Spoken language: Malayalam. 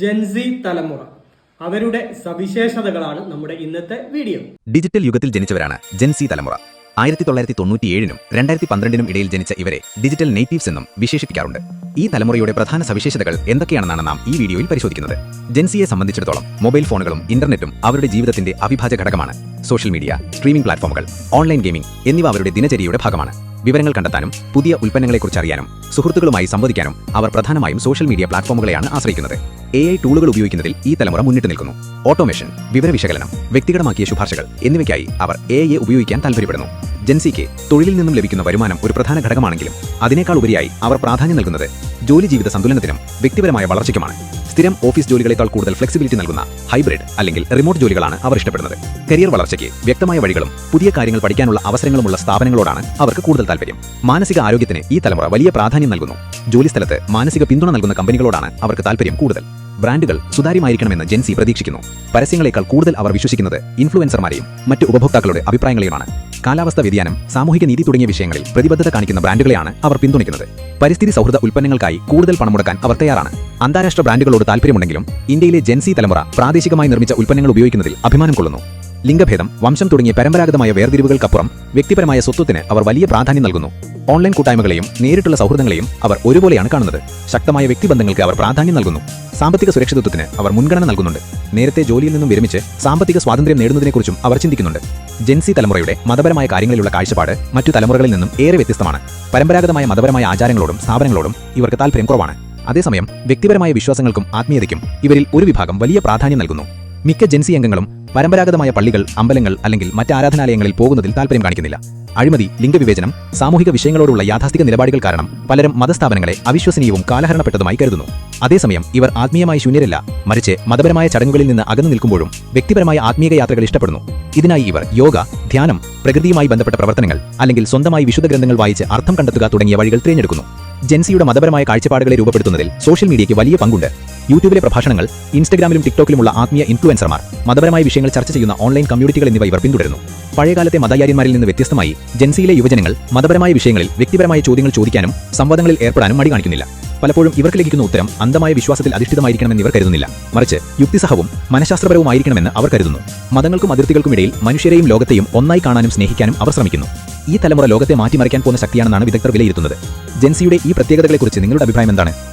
ജൻസി തലമുറ. അവരുടെ സവിശേഷതകളാണ് നമ്മുടെ ഇന്നത്തെ വീഡിയോ ഡിജിറ്റൽ യുഗത്തിൽ ജനിച്ചവരാണ് ജെൻസി തലമുറ. ആയിരത്തി തൊള്ളായിരത്തി തൊണ്ണൂറ്റിയേഴിനും രണ്ടായിരത്തി പന്ത്രണ്ടിനും ഇടയിൽ ജനിച്ച ഇവരെ ഡിജിറ്റൽ നേറ്റീവ്സ് എന്നും വിശേഷിപ്പിക്കാറുണ്ട്. ഈ തലമുറയുടെ പ്രധാന സവിശേഷതകൾ എന്തൊക്കെയാണെന്നാണ് നാം ഈ വീഡിയോയിൽ പരിശോധിക്കുന്നത്. ജെൻസിയെ സംബന്ധിച്ചിടത്തോളം മൊബൈൽ ഫോണുകളും ഇന്റർനെറ്റും അവരുടെ ജീവിതത്തിന്റെ അവിഭാജ്യ ഘടകമാണ്. സോഷ്യൽ മീഡിയ സ്ട്രീമിംഗ് പ്ലാറ്റ്ഫോമുകൾ ഓൺലൈൻ ഗെയിമിംഗ് എന്നിവ അവരുടെ ദിനചര്യയുടെ ഭാഗമാണ്. വിവരങ്ങൾ കണ്ടെത്താനും പുതിയ ഉൽപ്പന്നങ്ങളെക്കുറിച്ച് അറിയാനും സുഹൃത്തുക്കളുമായി സംവദിക്കാനും അവർ പ്രധാനമായും സോഷ്യൽ മീഡിയ പ്ലാറ്റ്ഫോമുകളെയാണ് ആശ്രയിക്കുന്നത്. എ ഐ ടൂളുകൾ ഉപയോഗിക്കുന്നതിൽ ഈ തലമുറ മുന്നിട്ട് നിൽക്കുന്നു. ഓട്ടോമേഷൻ വിവര വിശകലനം വ്യക്തിഗതമാക്കിയ ശുപാർശകൾ എന്നിവയ്ക്കായി അവർ എ ഐയെ ഉപയോഗിക്കാൻ താൽപ്പര്യപ്പെടുന്നു ജെൻസിക്ക് തൊഴിലിൽ നിന്നും ലഭിക്കുന്ന വരുമാനം ഒരു പ്രധാന ഘടകമാണെങ്കിലും അതിനേക്കാൾ ഉപരിയായി അവർ പ്രാധാന്യം നൽകുന്നത് ജോലി ജീവിത സന്തുലനത്തിനും വ്യക്തിപരമായ വളർച്ചയ്ക്കുമാണ്. സ്ഥിരം ഓഫീസ് ജോലികളേക്കാൾ കൂടുതൽ ഫ്ലെക്സിബിലിറ്റി നൽകുന്ന ഹൈബ്രിഡ് അല്ലെങ്കിൽ റിമോട്ട് ജോലികളാണ് അവർ ഇഷ്ടപ്പെടുന്നത്. കരിയർ വളർച്ചയ്ക്ക് വ്യക്തമായ വഴികളും പുതിയ കാര്യങ്ങൾ പഠിക്കാനുള്ള അവസരങ്ങളുമുള്ള സ്ഥാപനങ്ങളോടാണ് അവർക്ക് കൂടുതൽ താല്പര്യം. മാനസിക ആരോഗ്യത്തിന് ഈ തലമുറ വലിയ പ്രാധാന്യം നൽകുന്നു. ജോലിസ്ഥലത്ത് മാനസിക പിന്തുണ നൽകുന്ന കമ്പനികളോടാണ് അവർക്ക് താല്പര്യം കൂടുതൽ. ബ്രാൻഡുകൾ സുതാര്യമായിരിക്കണമെന്ന് ജെൻസി പ്രതീക്ഷിക്കുന്നു. പരസ്യങ്ങളെക്കാൾ കൂടുതൽ അവർ വിശ്വസിക്കുന്നത് ഇൻഫ്ലുവൻസർമാരെയും മറ്റ് ഉപഭോക്താക്കളുടെ അഭിപ്രായങ്ങളെയുമാണ്. കാലാവസ്ഥ വ്യതിയാനം സാമൂഹിക നീതി തുടങ്ങിയ വിഷയങ്ങളിൽ പ്രതിബദ്ധത കാണിക്കുന്ന ബ്രാൻഡുകളെയാണ് അവർ പിന്തുണയ്ക്കുന്നത്. പരിസ്ഥിതി സൗഹൃദ ഉൽപ്പന്നങ്ങൾക്കായി കൂടുതൽ പണം മുടക്കാൻ അവർ തയ്യാറാണ്. അന്താരാഷ്ട്ര ബ്രാൻഡുകളോട് താല്പര്യമുണ്ടെങ്കിലും ഇന്ത്യയിലെ ജെൻസി തലമുറ പ്രാദേശികമായി നിർമ്മിച്ച ഉൽപ്പന്നങ്ങൾ ഉപയോഗിക്കുന്നതിൽ അഭിമാനം കൊള്ളുന്നു. ലിംഗഭേദം വംശം തുടങ്ങിയ പരമ്പരാഗതമായ വേർതിരിവുകൾക്കപ്പുറം വ്യക്തിപരമായ സ്വത്വത്തിന് അവർ വലിയ പ്രാധാന്യം നൽകുന്നു. ഓൺലൈൻ കൂട്ടായ്മകളെയും നേരിട്ടുള്ള സൗഹൃദങ്ങളെയും അവർ ഒരുപോലെയാണ് കാണുന്നത്. ശക്തമായ വ്യക്തിബന്ധങ്ങൾക്ക് അവർ പ്രാധാന്യം നൽകുന്നു. സാമ്പത്തിക സുരക്ഷിതത്വത്തിന് അവർ മുൻഗണന നൽകുന്നുണ്ട്. നേരത്തെ ജോലിയിൽ നിന്നും വിരമിച്ച് സാമ്പത്തിക സ്വാതന്ത്ര്യം നേടുന്നതിനെക്കുറിച്ചും അവർ ചിന്തിക്കുന്നുണ്ട്. ജെൻസി തലമുറയുടെ മതപരമായ കാര്യങ്ങളിലുള്ള കാഴ്ചപ്പാട് മറ്റു തലമുറകളിൽ നിന്നും ഏറെ വ്യത്യസ്തമാണ്. പരമ്പരാഗതമായ മതപരമായ ആചാരങ്ങളോടും സ്ഥാപനങ്ങളോടും ഇവർക്ക് താല്പര്യം കുറവാണ്. അതേസമയം വ്യക്തിപരമായ വിശ്വാസങ്ങൾക്കും ആത്മീയതയ്ക്കും ഇവരിൽ ഒരു വിഭാഗം വലിയ പ്രാധാന്യം നൽകുന്നു. മിക്ക ജെൻസി അംഗങ്ങളും പരമ്പരാഗതമായ പള്ളികൾ അമ്പലങ്ങൾ അല്ലെങ്കിൽ മറ്റ് ആരാധനാലയങ്ങളിൽ പോകുന്നതിൽ താല്പര്യം കാണിക്കുന്നില്ല. അഴിമതി ലിംഗവിവേചനം സാമൂഹിക വിഷയങ്ങളോടുള്ള യാഥാസ്ഥിക നിലപാടുകൾ കാരണം പലരും മതസ്ഥാപനങ്ങളെ അവിശ്വസനീയവും കാലഹരണപ്പെട്ടതുമായി കരുതുന്നു. അതേസമയം ഇവർ ആത്മീയമായി ശൂന്യരല്ല. മറിച്ച് മതപരമായ ചടങ്ങുകളിൽ നിന്ന് അകന്നു നിൽക്കുമ്പോഴും വ്യക്തിപരമായ ആത്മീയ യാത്രകൾ ഇഷ്ടപ്പെടുന്നു. ഇതിനായി ഇവർ യോഗ ധ്യാനം പ്രകൃതിയുമായി ബന്ധപ്പെട്ട പ്രവർത്തനങ്ങൾ അല്ലെങ്കിൽ സ്വന്തമായി വിശുദ്ധ ഗ്രന്ഥങ്ങൾ വായിച്ച് അർത്ഥം കണ്ടെത്തുക തുടങ്ങിയ വഴികൾ തിരഞ്ഞെടുക്കുന്നു. ജെൻസിയുടെ മതപരമായ കാഴ്ചപ്പാടുകളെ രൂപപ്പെടുത്തുന്നതിൽ സോഷ്യൽ മീഡിയയ്ക്ക് വലിയ പങ്കുണ്ട്. യൂട്യൂബിലെ പ്രഭാഷണങ്ങൾ ഇൻസ്റ്റഗ്രാമിലും ടിക്ടോക്കിലുമുള്ള ആത്മീയ ഇൻഫ്ലുവൻസർമാർ മതപരമായ വിഷയങ്ങൾ ചർച്ച ചെയ്യുന്ന ഓൺലൈൻ കമ്മ്യൂണിറ്റികൾ എന്നിവ ഇവർ പിന്തുടരുന്നു. പഴയകാലത്തെ മതയാര്യന്മാരിൽ നിന്ന് വ്യത്യസ്തമായി ജെൻസിയിലെ യുവജനങ്ങൾ മതപരമായ വിഷയങ്ങളിൽ വ്യക്തിപരമായ ചോദ്യങ്ങൾ ചോദിക്കാനും സംവാദങ്ങളിൽ ഏർപ്പെടാനും മടി കാണിക്കുന്നില്ല. പലപ്പോഴും ഇവർക്ക് ലഭിക്കുന്ന ഉത്തരം അന്ധമായ വിശ്വാസത്തിൽ അധിഷ്ഠിതമായിരിക്കണമെന്ന് ഇവർ കരുതുന്നില്ല. മറിച്ച് യുക്തിസഹവും മനഃശാസ്ത്രപരവുമായിരിക്കണമെന്ന് അവർ കരുതുന്നു. മതങ്ങൾക്കും അതിർത്തികൾക്കുമിടയിൽ മനുഷ്യരെയും ലോകത്തെയും ഒന്നായി കാണാനും സ്നേഹിക്കാനും അവർ ശ്രമിക്കുന്നു. ഈ തലമുറ ലോകത്തെ മാറ്റിമറിക്കാൻ പോകുന്ന ശക്തിയാണെന്നാണ് വിദഗ്ധർ വിലയിരുത്തുന്നത്. ജെൻസിയുടെ ഈ പ്രത്യേകതകളെക്കുറിച്ച് നിങ്ങളുടെ അഭിപ്രായം എന്താണ്?